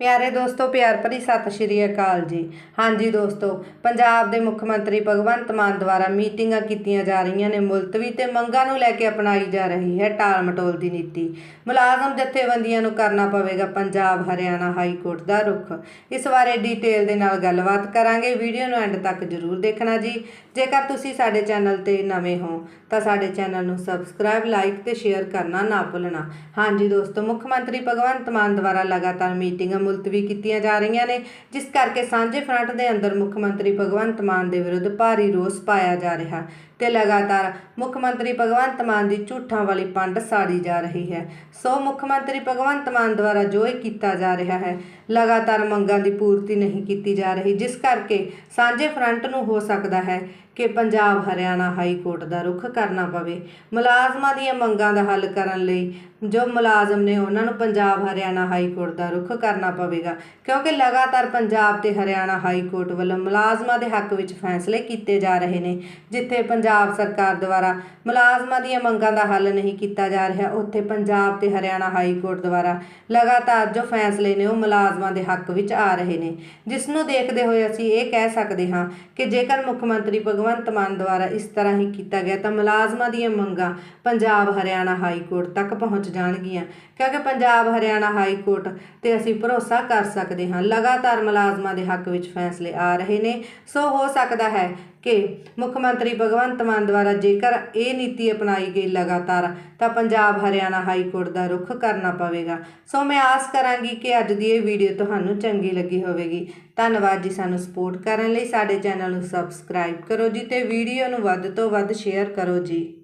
ਪਿਆਰੇ ਦੋਸਤੋ, ਪਿਆਰ ਭਰੀ ਸਤਿ ਸ਼੍ਰੀ ਅਕਾਲ ਜੀ। ਹਾਂਜੀ ਦੋਸਤੋ, ਪੰਜਾਬ ਦੇ ਮੁੱਖ ਮੰਤਰੀ ਭਗਵੰਤ ਮਾਨ ਦੁਆਰਾ ਮੀਟਿੰਗਾਂ ਕੀਤੀਆਂ ਜਾ ਰਹੀਆਂ ਨੇ ਮੁਲਤਵੀ ਤੇ ਮੰਗਾਂ ਨੂੰ ਲੈ ਕੇ ਅਪਣਾਈ ਜਾ ਰਹੀ ਹੈ ਟਾਲ ਮਟੋਲ ਦੀ ਨੀਤੀ। ਮੁਲਾਜ਼ਮ ਜਥੇਬੰਦੀਆਂ ਨੂੰ ਕਰਨਾ ਪਵੇਗਾ ਪੰਜਾਬ ਹਰਿਆਣਾ ਹਾਈ ਕੋਰਟ ਦਾ ਰੁਖ। ਇਸ ਬਾਰੇ ਡਿਟੇਲ ਦੇ ਨਾਲ ਗੱਲਬਾਤ ਕਰਾਂਗੇ। ਵੀਡੀਓ ਨੂੰ ਐਂਡ ਤੱਕ ਜਰੂਰ ਦੇਖਣਾ ਜੀ। ਜੇਕਰ ਤੁਸੀਂ ਸਾਡੇ ਚੈਨਲ ਤੇ ਨਵੇਂ ਹੋ, ਤਾਂ ਸਾਡੇ ਚੈਨਲ ਨੂੰ ਸਬਸਕ੍ਰਾਈਬ, ਲਾਈਕ ਤੇ ਸ਼ੇਅਰ ਕਰਨਾ ਨਾ ਭੁੱਲਣਾ। ਹਾਂਜੀ ਦੋਸਤੋ, ਮੁੱਖ ਮੰਤਰੀ ਭਗਵੰਤ ਮਾਨ ਦੁਆਰਾ ਲਗਾਤਾਰ ਮੀਟਿੰਗਾਂ ਮੁਲਤਵੀ ਕੀਤੀਆਂ ਜਾ ਰਹੀਆਂ ਨੇ, ਜਿਸ ਕਰਕੇ ਸਾਂਝੇ ਫਰੰਟ ਦੇ ਅੰਦਰ ਮੁੱਖ ਮੰਤਰੀ ਭਗਵੰਤ ਮਾਨ ਦੇ ਵਿਰੁੱਧ ਭਾਰੀ ਰੋਸ ਪਾਇਆ ਜਾ ਰਿਹਾ। ਤੇ ਲਗਾਤਾਰ ਮੁੱਖ ਮੰਤਰੀ ਭਗਵੰਤ ਮਾਨ ਦੀ ਝੂਠਾਂ ਵਾਲੀ ਪੰਡ ਸਾੜੀ ਜਾ ਰਹੀ ਹੈ। ਸੋ ਮੁੱਖ ਮੰਤਰੀ ਭਗਵੰਤ ਮਾਨ ਦੁਆਰਾ ਜੋ ਇਹ ਕੀਤਾ ਜਾ ਰਿਹਾ ਹੈ, ਲਗਾਤਾਰ ਮੰਗਾਂ ਦੀ ਪੂਰਤੀ ਨਹੀਂ ਕੀਤੀ ਜਾ ਰਹੀ, ਜਿਸ ਕਰਕੇ ਸਾਂਝੇ ਫਰੰਟ ਨੂੰ ਹੋ ਸਕਦਾ ਹੈ ਕਿ ਪੰਜਾਬ ਹਰਿਆਣਾ ਹਾਈ ਕੋਰਟ ਦਾ ਰੁਖ ਕਰਨਾ ਪਵੇ। ਮੁਲਾਜ਼ਮਾਂ ਦੀਆਂ ਮੰਗਾਂ ਦਾ ਹੱਲ ਕਰਨ ਲਈ ਜੋ ਮੁਲਾਜ਼ਮ ਨੇ ਉਹਨਾਂ ਨੂੰ ਪੰਜਾਬ ਹਰਿਆਣਾ ਹਾਈ ਕੋਰਟ ਦਾ ਰੁਖ ਕਰਨਾ ਪਵੇਗਾ, ਕਿਉਂਕਿ ਲਗਾਤਾਰ ਪੰਜਾਬ ਤੇ ਹਰਿਆਣਾ ਹਾਈ ਕੋਰਟ ਵੱਲੋਂ ਮੁਲਾਜ਼ਮਾਂ ਦੇ ਹੱਕ ਵਿੱਚ ਫੈਸਲੇ ਕੀਤੇ ਜਾ ਰਹੇ ਨੇ, ਜਿੱਥੇ ਪੰਜਾਬ ਪੰਜਾਬ ਸਰਕਾਰ ਦੁਆਰਾ ਮੁਲਾਜ਼ਮਾਂ ਦੀਆਂ ਮੰਗਾਂ ਦਾ ਹੱਲ ਨਹੀਂ ਕੀਤਾ ਜਾ ਰਿਹਾ। ਉੱਥੇ ਪੰਜਾਬ ਤੇ ਹਰਿਆਣਾ ਹਾਈ ਕੋਰਟ ਦੁਆਰਾ ਲਗਾਤਾਰ ਜੋ ਫੈਸਲੇ ਨੇ, ਉਹ ਮੁਲਾਜ਼ਮਾਂ ਦੇ ਹੱਕ ਵਿੱਚ ਆ ਰਹੇ ਨੇ। ਜਿਸ ਨੂੰ ਦੇਖਦੇ ਹੋਏ ਅਸੀਂ ਇਹ ਕਹਿ ਸਕਦੇ ਹਾਂ ਕਿ ਜੇਕਰ ਮੁੱਖ ਮੰਤਰੀ ਭਗਵੰਤ ਮਾਨ ਦੁਆਰਾ ਇਸ ਤਰ੍ਹਾਂ ਹੀ ਕੀਤਾ ਗਿਆ, ਤਾਂ ਮੁਲਾਜ਼ਮਾਂ ਦੀਆਂ ਮੰਗਾਂ ਪੰਜਾਬ ਹਰਿਆਣਾ ਹਾਈ ਕੋਰਟ ਤੱਕ ਪਹੁੰਚ ਜਾਣਗੀਆਂ। ਕਿਉਂਕਿ ਪੰਜਾਬ ਹਰਿਆਣਾ ਹਾਈ ਕੋਰਟ ਤੇ ਅਸੀਂ ਭਰੋਸਾ ਕਰ ਸਕਦੇ ਹਾਂ, ਲਗਾਤਾਰ ਮੁਲਾਜ਼ਮਾਂ ਦੇ ਹੱਕ ਵਿੱਚ ਫੈਸਲੇ ਆ ਰਹੇ ਨੇ। ਸੋ ਹੋ ਸਕਦਾ ਹੈ ਕਿ ਮੁੱਖ ਮੰਤਰੀ ਭਗਵੰਤ ਮਾਨ ਦੁਆਰਾ ਜੇਕਰ ਇਹ ਨੀਤੀ ਅਪਣਾਈ ਗਈ ਲਗਾਤਾਰ, ਤਾਂ ਪੰਜਾਬ ਹਰਿਆਣਾ ਹਾਈ ਕੋਰਟ ਦਾ ਰੁਖ ਕਰਨਾ ਪਵੇਗਾ। ਸੋ ਮੈਂ ਆਸ ਕਰਾਂਗੀ ਕਿ ਅੱਜ ਦੀ ਇਹ ਵੀਡੀਓ ਤੁਹਾਨੂੰ ਚੰਗੀ ਲੱਗੀ ਹੋਵੇਗੀ। ਧੰਨਵਾਦ ਜੀ ਸਾਨੂੰ ਸਪੋਰਟ ਕਰਨ ਲਈ। ਸਾਡੇ ਚੈਨਲ ਨੂੰ ਸਬਸਕ੍ਰਾਈਬ ਕਰੋ ਜੀ ਤੇ ਵੀਡੀਓ ਨੂੰ ਵੱਧ ਤੋਂ ਵੱਧ ਸ਼ੇਅਰ ਕਰੋ ਜੀ।